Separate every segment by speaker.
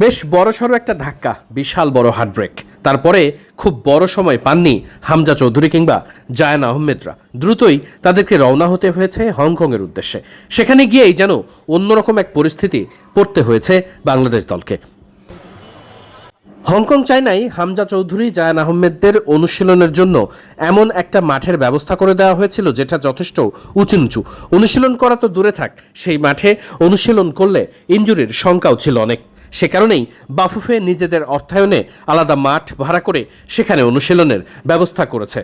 Speaker 1: বেশ বড়সড় একটা ধাক্কা, বিশাল বড় হার্টব্রেক তারপরে খুব বড় সময় পাননি হামজা চৌধুরী কিংবা জায়ান আহমেদরা। দ্রুতই তাদেরকে রওনা হতে হয়েছে হংকংয়ের উদ্দেশ্যে। সেখানে গিয়েই যেন অন্যরকম এক পরিস্থিতি পড়তে হয়েছে বাংলাদেশ দলকে। হংকং চায়নায় হামজা চৌধুরী, জায়ান আহমেদদের অনুশীলনের জন্য এমন একটা মাঠের ব্যবস্থা করে দেওয়া হয়েছিল যেটা যথেষ্ট উঁচু নিচু অনুশীলন করা তো দূরে থাক, সেই মাঠে অনুশীলন করলে ইঞ্জুরির শঙ্কাও ছিল অনেক। সে কারণেই বাফুফে নিজেদের অর্থায়নে আলাদা মাঠ ভাড়া করে সেখানে অনুশীলনের ব্যবস্থা করেছে।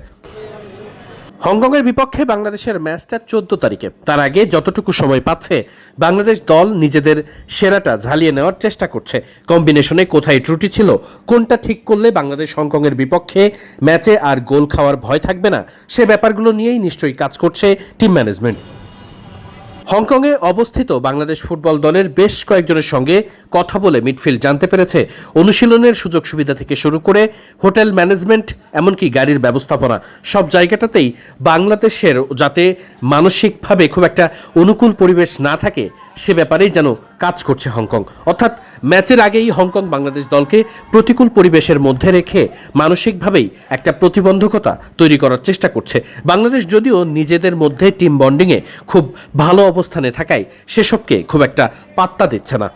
Speaker 1: হংকংয়ের বিপক্ষে বাংলাদেশের ম্যাচটা চোদ্দ তারিখে। তার আগে যতটুকু সময় পাচ্ছে, বাংলাদেশ দল নিজেদের সেরাটা ঝালিয়ে নেওয়ার চেষ্টা করছে। কম্বিনেশনে কোথায় ত্রুটি ছিল, কোনটা ঠিক করলে বাংলাদেশ হংকংয়ের বিপক্ষে ম্যাচে আর গোল খাওয়ার ভয় থাকবে না, সে ব্যাপারগুলো নিয়েই নিশ্চয়ই কাজ করছে টিম ম্যানেজমেন্ট। হংকংয়ে অবস্থিত বাংলাদেশ ফুটবল দলের বেশ কয়েকজনের সঙ্গে কথা বলে মিডফিল্ড জানতে পেরেছে। অনুশীলনের সুযোগ সুবিধা থেকে শুরু করে হোটেল ম্যানেজমেন্ট, এমনকি গাড়ির ব্যবস্থাপনা, সব জায়গাটাতেই বাংলাদেশের যাতে মানসিকভাবে খুব একটা অনুকূল পরিবেশ না থাকে, সে ব্যাপারেই যেন কাজ করছে হংকং। অর্থাৎ ম্যাচের আগেই হংকং বাংলাদেশ দলকে প্রতিকূল পরিবেশের মধ্যে রেখে মানসিকভাবেই একটা প্রতিবন্ধকতা তৈরি করার চেষ্টা করছে। বাংলাদেশ যদিও নিজেদের মধ্যে টিম বন্ডিংয়ে খুব ভালো অবস্থানে থাকায় সেসবকে খুব একটা পাত্তা দিচ্ছে না।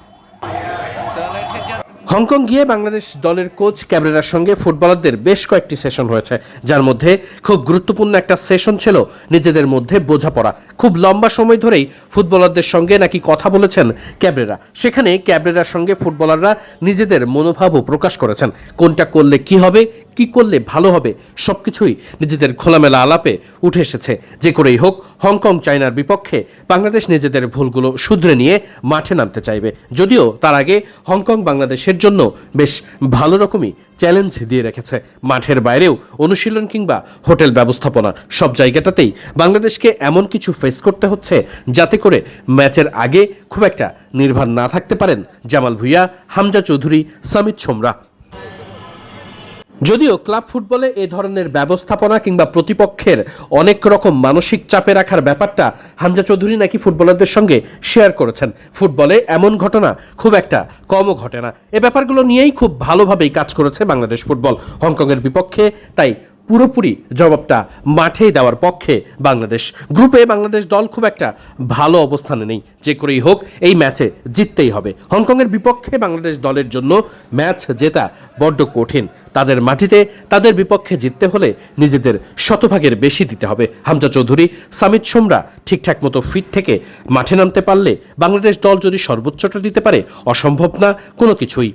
Speaker 1: হংকং গিয়ে বাংলাদেশ দলের কোচ ক্যাবরেরার সঙ্গে ফুটবলারদের বেশ কয়েকটি সেশন হয়েছে, যার মধ্যে খুব গুরুত্বপূর্ণ একটা সেশন ছিল নিজেদের মধ্যে বোঝাপড়া। খুব লম্বা সময় ধরেই ফুটবলারদের সঙ্গে নাকি কথা বলেছেন ক্যাবরেরা। সেখানে ক্যাবরেরার সঙ্গে ফুটবলাররা নিজেদের মনোভাবও প্রকাশ করেছেন। কোনটা করলে কি হবে কি করলে ভালো হবে? সবকিছুই নিজেদের খোলামেলা আলাপে উঠে এসেছে। যে করেই হোক, হংকং, চায়নার বিপক্ষে বাংলাদেশ নিজেদের ভুলগুলো শুধরে নিয়ে মাঠে নামতে চাইবে। যদিও তার আগে হংকং বাংলাদেশের জন্য বেশ ভালো রকমই চ্যালেঞ্জ দিয়ে রেখেছে। মাঠের বাইরেও অনুশীলন কিংবা হোটেল ব্যবস্থাপনা সব জায়গাটাতেই বাংলাদেশকে এমন কিছু ফেস করতে হচ্ছে যাতে করে ম্যাচের আগে খুব একটা নির্ভর না থাকতে পারেন জামাল ভুইয়া, হামজা চৌধুরী, সামিত ছোমরা। যদিও ক্লাব ফুটবলে এ ধরনের ব্যবস্থাপনা কিংবা প্রতিপক্ষের অনেক রকম মানসিক চাপে রাখার ব্যাপারটা হামজা চৌধুরী নাকি ফুটবলারদের সঙ্গে শেয়ার করেছেন। ফুটবলে এমন ঘটনা খুব একটা কমও ঘটে না। এ ব্যাপারগুলো নিয়েই খুব ভালোভাবেই কাজ করেছে বাংলাদেশ ফুটবল। হংকংয়ের বিপক্ষে তাই পুরোপুরি জবাবটা মাঠেই দেওয়ার পক্ষে বাংলাদেশ। গ্রুপে বাংলাদেশ দল খুব একটা ভালো অবস্থানে নেই। যে করেই হোক, এই ম্যাচে জিততেই হবে। হংকংয়ের বিপক্ষে বাংলাদেশ দলের জন্য ম্যাচ জেতা বড্ড কঠিন। তাদের মাটিতে, তাদের বিপক্ষে জিততে হলে নিজেদের শতভাগের বেশি দিতে হবে। হামজা চৌধুরী, সামিত সোমরা ঠিকঠাক মতো ফিট থেকে মাঠে নামতে পারলে বাংলাদেশ দল যদি সর্বোচ্চটা দিতে পারে, অসম্ভব না, কোনো কিছুই।